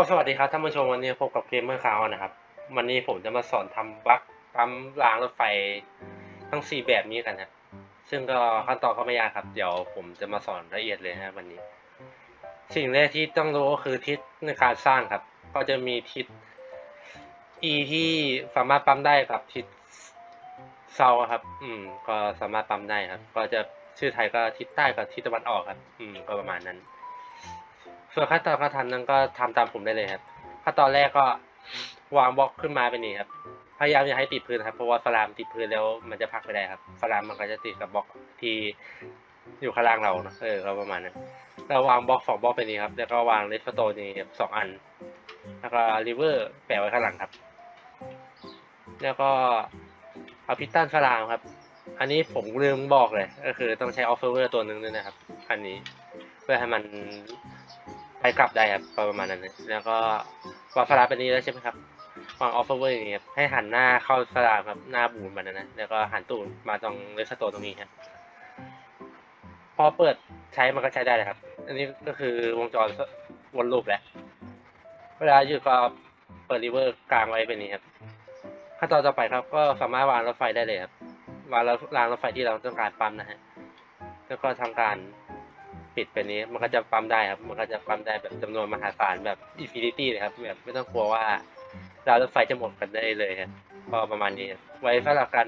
ก็สวัสดีครับท่านผู้ชมวันนี้พบกับเกมเมอร์คาวนะครับ วันนี้ผมจะมาสอนทำบั๊กปั๊มรางรถไฟทั้งสี่แบบนี้กันครับซึ่งก็ขั้นตอนก็ไม่ยากครับ เดี๋ยวผมจะมาสอนละเอียดเลยนะวันนี้ สิ่งแรกที่ต้องรู้ก็คือทิศในการสร้างครับ ก็จะมีทิศ E ที่สามารถปั๊มได้กับทิศเซาครับ อืม ก็สามารถปั๊มได้ครับ ก็จะชื่อไทยก็ทิศใต้กับทิศตะวันออกครับ อืม ก็ประมาณนั้น ส่วนขั้นตอนการทำนั้นก็ทำตามผมได้เลยครับขั้นตอนแรกก็วางบล็อกขึ้นมาเป็นนี้ครับพยายามอย่าให้ติดพื้นครับเพราะว่าสลามติดพื้นแล้วมันจะพักไม่ได้ครับสลามมันก็จะติดกับบล็อกที่อยู่ข้างล่างเราเนอะเออประมาณนั้นเราวางบล็อกสองบล็อกเป็นนี้ครับ แล้วก็วางเลสโตนนี่สองอัน แล้วก็ริเวอร์แปะไว้ข้างหลังครับ แล้วก็เอาพิสตันสลามครับ อันนี้ผมลืมบอกเลย ก็คือต้องใช้ออฟเฟอร์ตัวหนึ่งด้วยนะครับ อันนี้เพื่อให้มัน ไปกลับได้ครับประมาณนั้นนะแล้วก็วางสลามเป็นนี้แล้วใช่ไหมครับวางออฟเฟอร์อย่างเงี้ยครับให้หันหน้าเข้าสลามครับหน้าบูนมันนะนนะ แล้วก็หันตูดมาตรงเลสโตนตรงนี้ครับพอเปิดใช้มันก็ใช้ได้เลยครับ อันนี้ก็คือวงจรวนลูปแหละ เวลาอยู่ก็เปิดรีเวอร์กลางไว้เป็นนี้ครับ ขั้นตอนต่อไปครับ ก็สามารถวางรถไฟได้เลยครับ วางรางรถไฟที่เราต้องการปั๊มนะฮะ แล้วก็ทำการ ปิดเป็นนี้ มันก็จะปั๊มได้ครับ มันก็จะปั๊มได้แบบจำนวนมหาศาลแบบอินฟินิตี้เลยครับ แบบไม่ต้องกลัวว่ารางรถไฟจะหมดกันได้เลยครับก็ประมาณนี้ ไว้สำหรับการ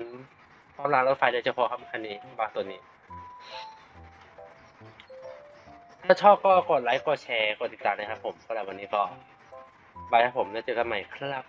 ปั๊มรางรถไฟโดยเฉพาะครับอันนี้บาตัวนี้ ถ้าชอบก็กดไลค์กดแชร์กดติดตามนะครับผมสำหรับวันนี้ก็บายครับผมแล้วเจอกันใหม่ครับ